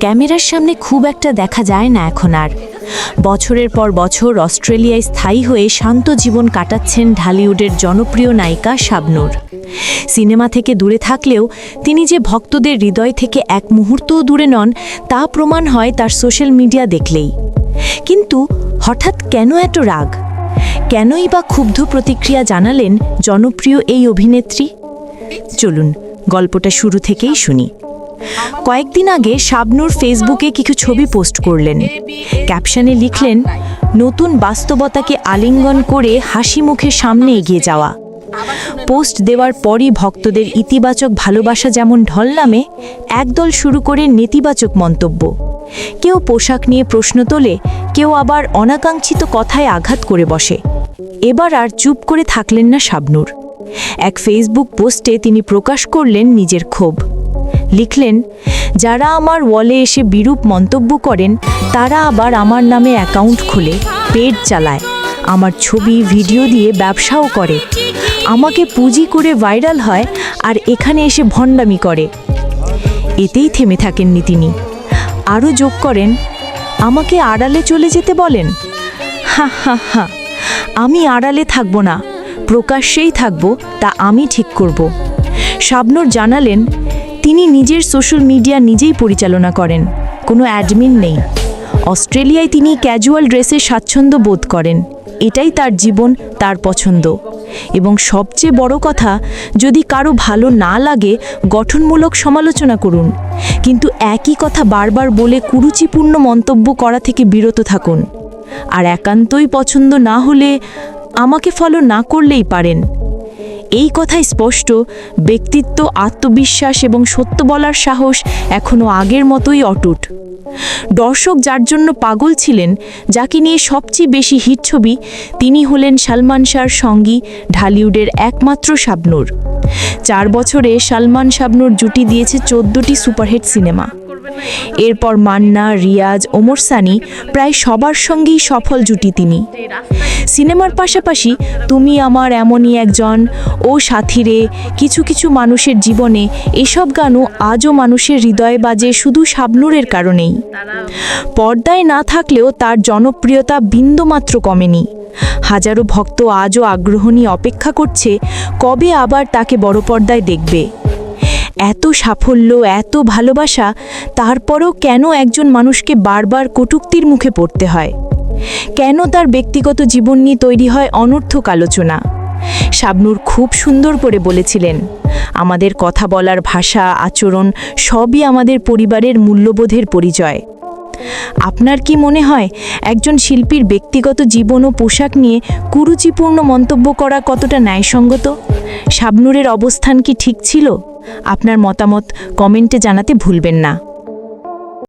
ক্যামেরার সামনে খুব একটা দেখা যায় না এখন আর। বছরের পর বছর অস্ট্রেলিয়ায় স্থায়ী হয়ে শান্ত জীবন কাটাচ্ছেন ঢালিউডের জনপ্রিয় নায়িকা শাবনূর। সিনেমা থেকে দূরে থাকলেও তিনি যে ভক্তদের হৃদয় থেকে এক মুহূর্তও দূরে নন, তা প্রমাণ হয় তার সোশ্যাল মিডিয়া দেখলেই। কিন্তু হঠাৎ কেন এত রাগ? কেনই বা ক্ষুব্ধ প্রতিক্রিয়া জানালেন জনপ্রিয় এই অভিনেত্রী? চলুন, গল্পটা শুরু থেকেই শুনি। কয়েকদিন আগে শাবনূর ফেসবুকে কিছু ছবি পোস্ট করলেন। ক্যাপশনে লিখলেন, নতুন বাস্তবতাকে আলিঙ্গন করে হাসি মুখে সামনে এগিয়ে যাওয়া। পোস্ট দেওয়ার পরই ভক্তদের ইতিবাচক ভালোবাসা যেমন ঢল নামে, একদল শুরু করে নেতিবাচক মন্তব্য। কেউ পোশাক নিয়ে প্রশ্ন তোলে, কেউ আবার অনাকাঙ্ক্ষিত কথায় আঘাত করে বসে। এবার আর চুপ করে থাকলেন না শাবনূর। এক ফেসবুক পোস্টে তিনি প্রকাশ করলেন নিজের ক্ষোভ। লিখলেন, যারা আমার ওয়ালে এসে বিরূপ মন্তব্য করেন, তারা আবার আমার নামে অ্যাকাউন্ট খুলে পেড চালায়, আমার ছবি, ভিডিও দিয়ে ব্যবসাও করে। আমাকে পুঁজি করে ভাইরাল হয় আর এখানে এসে ভণ্ডামি করে। এতেই থেমে থাকেননি তিনি আরও যোগ করেন, আমাকে আড়ালে চলে যেতে বলেন? হা হা হা, আমি আড়ালে থাকব না, প্রকাশ্যেই থাকব, তা আমি ঠিক করব। শাবনূর জানালেন তিনি নিজের সোশ্যাল মিডিয়া নিজেই পরিচালনা করেন। কোনো অ্যাডমিন নেই। অস্ট্রেলিয়ায় তিনি ক্যাজুয়াল ড্রেসে স্বাচ্ছন্দ্য বোধ করেন। এটাই তার জীবন, তার পছন্দ। এবং সবচেয়ে বড় কথা, যদি কারও ভালো না লাগে, গঠনমূলক সমালোচনা করুন। কিন্তু একই কথা বারবার বলে কুরুচিপূর্ণ মন্তব্য করা থেকে বিরত থাকুন। আর একান্তই পছন্দ না হলে আমাকে ফলো না করলেই পারেন। এই কথাই স্পষ্ট, ব্যক্তিত্ব, আত্মবিশ্বাস এবং সত্য বলার সাহস এখনও আগের মতোই অটুট। দর্শক যার জন্য পাগল ছিলেন, যাকে নিয়ে সবচেয়ে বেশি হিট ছবি তিনি হলেন সালমান শাহর সঙ্গী ঢালিউডের একমাত্র শাবনূর। চার বছরে সালমান শাবনূর জুটি দিয়েছে চোদ্দটি সুপারহিট সিনেমা। এরপর মান্না, রিয়াজ, ওমর সানি প্রায় সবার সঙ্গেই সফল জুটি তিনি। সিনেমার পাশাপাশি তুমি আমার এমনই একজন ও সাথীরে, কিছু কিছু মানুষের জীবনে এসব গানও আজও মানুষের হৃদয়ে বাজে শুধু শাবনূরের কারণেই। পর্দায় না থাকলেও তার জনপ্রিয়তা বিন্দুমাত্র কমেনি। হাজারো ভক্ত আজও আগ্রহ নিয়ে অপেক্ষা করছে কবে আবার তাকে বড় পর্দায় দেখবে। এত সাফল্য, এত ভালোবাসা, তারপরও কেন একজন মানুষকে বারবার কটূক্তির মুখে পড়তে হয়? কেন তার ব্যক্তিগত জীবন নিয়ে তৈরি হয় অনর্থক আলোচনা? শাবনূর খুব সুন্দর করে বলেছিলেন, আমাদের কথা বলার ভাষা, আচরণ সবই আমাদের পরিবারের মূল্যবোধের পরিচয়। আপনার কি মনে হয় একজন শিল্পীর ব্যক্তিগত জীবন ও পোশাক নিয়ে কুরুচিপূর্ণ মন্তব্য করা কতটা ন্যায়সঙ্গত? শাবনূরের অবস্থান কি ঠিক ছিল? আপনার মতামত কমেন্টে জানাতে ভুলবেন না।